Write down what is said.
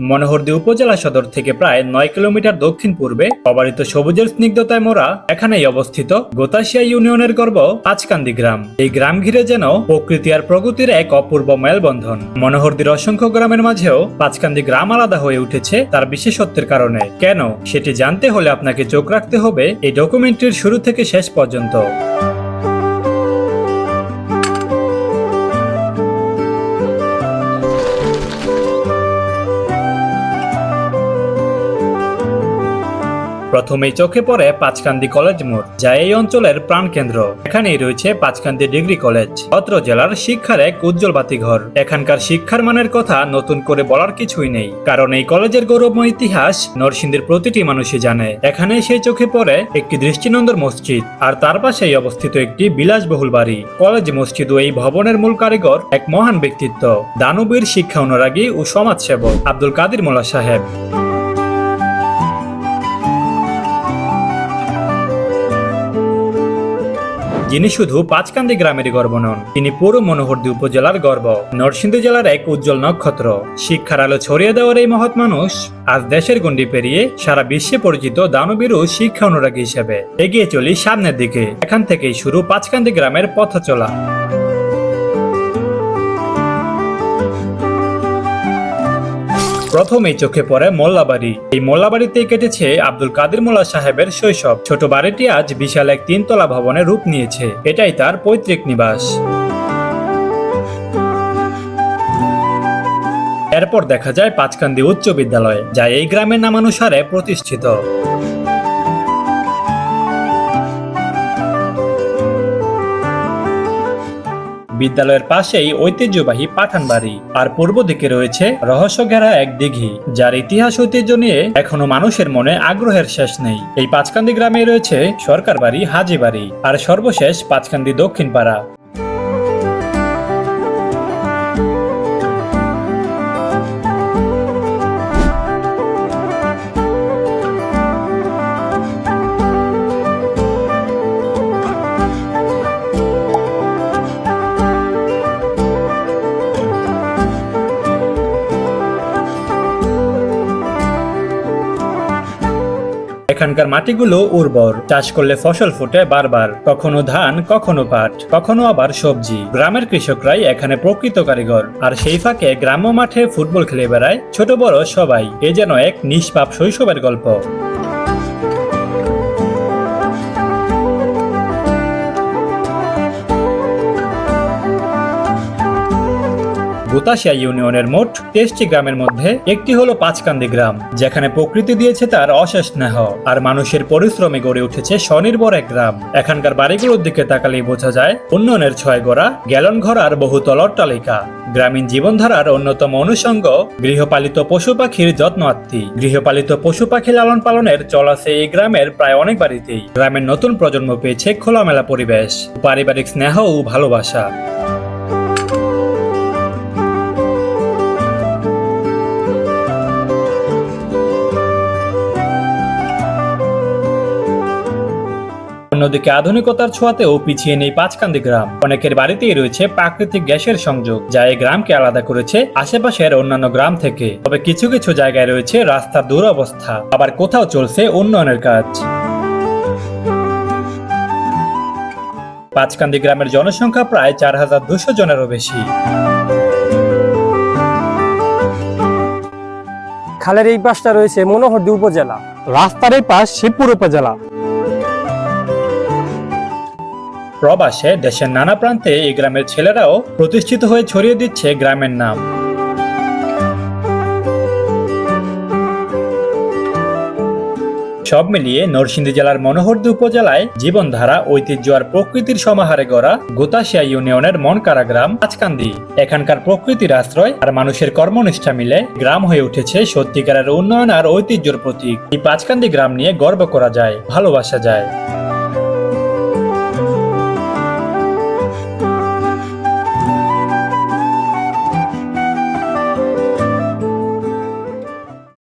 মনোহরদী উপজেলা সদর থেকে প্রায় নয় কিলোমিটার দক্ষিণ পূর্বে অবারিত সবুজের স্নিগ্ধতায় মোড়া এখানেই অবস্থিত গোতাশিয়া ইউনিয়নের গর্ব পাঁচকান্দি গ্রাম। এই গ্রাম ঘিরে যেন প্রকৃতি আর প্রগতির এক অপূর্ব মেলবন্ধন। মনোহরদীর অসংখ্য গ্রামের মাঝেও পাঁচকান্দি গ্রাম আলাদা হয়ে উঠেছে তার বিশেষত্বের কারণে। কেন? সেটি জানতে হলে আপনাকে চোখ রাখতে হবে এই ডকুমেন্টটির শুরু থেকে শেষ পর্যন্ত। প্রথমেই চোখে পড়ে পাঁচকান্দি কলেজ মোড়, যা এই অঞ্চলের প্রাণকেন্দ্র। এখানেই রয়েছে পাঁচকান্দি ডিগ্রি কলেজ অত্র জেলার শিক্ষার এক উজ্জ্বল বাতিঘর এখানকার শিক্ষার মানের কথা নতুন করে বলার কিছুই নেই, কারণ এই কলেজের গৌরবময় ইতিহাস নরসিংদীর প্রতিটি মানুষই জানে। এখানে সেই চোখে পড়ে একটি দৃষ্টিনন্দর মসজিদ, আর তার পাশেই অবস্থিত একটি বিলাসবহুল বাড়ি। কলেজ মসজিদ ও এই ভবনের মূল কারিগর এক মহান ব্যক্তিত্ব, দানবীর শিক্ষা অনুরাগী ও সমাজসেবক আব্দুল কাদির মোল্লা সাহেব। যিনি শুধু পাঁচকান্দি গ্রামের গর্ব নন, তিনি পুরো মনোহরদী উপজেলার গর্ব। নরসিংদী জেলার এক উজ্জ্বল নক্ষত্র। শিক্ষার আলো ছড়িয়ে দেওয়ার এই মহৎ মানুষ আজ দেশের গণ্ডি পেরিয়ে সারা বিশ্বে পরিচিত দানবীর শিক্ষা অনুরাগী হিসেবে এগিয়ে চলি সামনের দিকে। এখান থেকেই শুরু পাঁচকান্দি গ্রামের পথ চলা প্রথমেই চোখে পড়ে মোল্লাবাড়ি। এই মোল্লাবাড়িতেই কেটেছে আব্দুল কাদের মোল্লা সাহেবের শৈশব। ছোট বাড়িটি আজ বিশাল এক তিনতলা ভবনে রূপ নিয়েছে। এটাই তার পৈতৃক নিবাস। এরপর দেখা যায় পাঁচকান্দি উচ্চ বিদ্যালয়, যা এই গ্রামের নামানুসারে প্রতিষ্ঠিত। বিদ্যালয়ের পাশেই ঐতিহ্যবাহী পাঠান বাড়ি। আর পূর্ব দিকে রয়েছে রহস্য ঘেরা এক দিঘি, যার ইতিহাস ঐতিহ্য নিয়ে এখনও মানুষের মনে আগ্রহের শেষ নেই। এই পাঁচকান্দি গ্রামে রয়েছে সরকার বাড়ি, হাজি বাড়ি, আর সর্বশেষ পাঁচকান্দি দক্ষিণ পাড়া এখানকার মাটিগুলো উর্বর। চাষ করলে ফসল ফোটে বারবার। কখনো ধান, কখনো পাট, কখনো আবার সবজি। গ্রামের কৃষকরাই এখানে প্রকৃত কারিগর। আর সেই ফাঁকে গ্রাম্য মাঠে ফুটবল খেলে বেড়ায় ছোট বড় সবাই। এ যেন এক নিষ্পাপ শৈশবের গল্প। গোতাশিয়া ইউনিয়নের মোট তেইশটি গ্রামের মধ্যে একটি হলো পাঁচকান্দি গ্রাম, যেখানে প্রকৃতি দিয়েছে তার অশেষ স্নেহ, আর মানুষের পরিশ্রমে গড়ে উঠেছে স্বনির্ভর এক গ্রাম। এখানকার বাড়িগুলোর দিকে তাকালেই বোঝা যায়, উন্নয়নের ছয় গড়া গ্যালন ঘর আর বহুতল অট্টালিকা গ্রামীণ জীবনধারার অন্যতম অনুষঙ্গ গৃহপালিত পশু পাখির যত্ন আত্মি। গৃহপালিত পশু পাখি লালন পালনের চল আছে এই গ্রামের প্রায় অনেক বাড়িতেই। গ্রামের নতুন প্রজন্ম পেয়েছে খোলামেলা পরিবেশ, পারিবারিক স্নেহ ও ভালোবাসা। অন্যদিকে আধুনিকতার ছোঁয়াতেও পিছিয়ে নেই পাঁচকান্দি গ্রাম। অনেকের বাড়িতেই রয়েছে প্রাকৃতিক গ্যাসের সংযোগ, যা এই গ্রামকে আলাদা করেছে আশেপাশের অন্যান্য গ্রাম থেকে। তবে কিছু কিছু জায়গায় রয়েছে রাস্তার দুরবস্থা, আবার কোথাও চলছে উন্নয়নের কাজ। পাঁচকান্দি গ্রামের জনসংখ্যা প্রায় চার হাজার দুশো জনেরও বেশি। খালের এই পাশটা রয়েছে মনোহরদী উপজেলা। রাস্তার এই পাশ শিবপুর উপজেলা। প্রবাসে দেশের নানা প্রান্তে এই গ্রামের ছেলেরাও প্রতিষ্ঠিত হয়ে ছড়িয়ে দিচ্ছে গ্রামের নাম। সব মিলিয়ে নরসিংদী জেলার মনোহরদী উপজেলায় জীবনধারা, ঐতিহ্য আর প্রকৃতির সমাহারে গড়া গোতাশিয়া ইউনিয়নের মন গ্রাম পাঁচকান্দি। এখানকার প্রকৃতির আশ্রয় আর মানুষের কর্মনিষ্ঠা মিলে গ্রাম হয়ে উঠেছে সত্যিকারের উন্নয়ন আর ঐতিহ্যের প্রতীক। এই পাঁচকান্দি গ্রাম নিয়ে গর্ব করা যায়, ভালোবাসা যায়।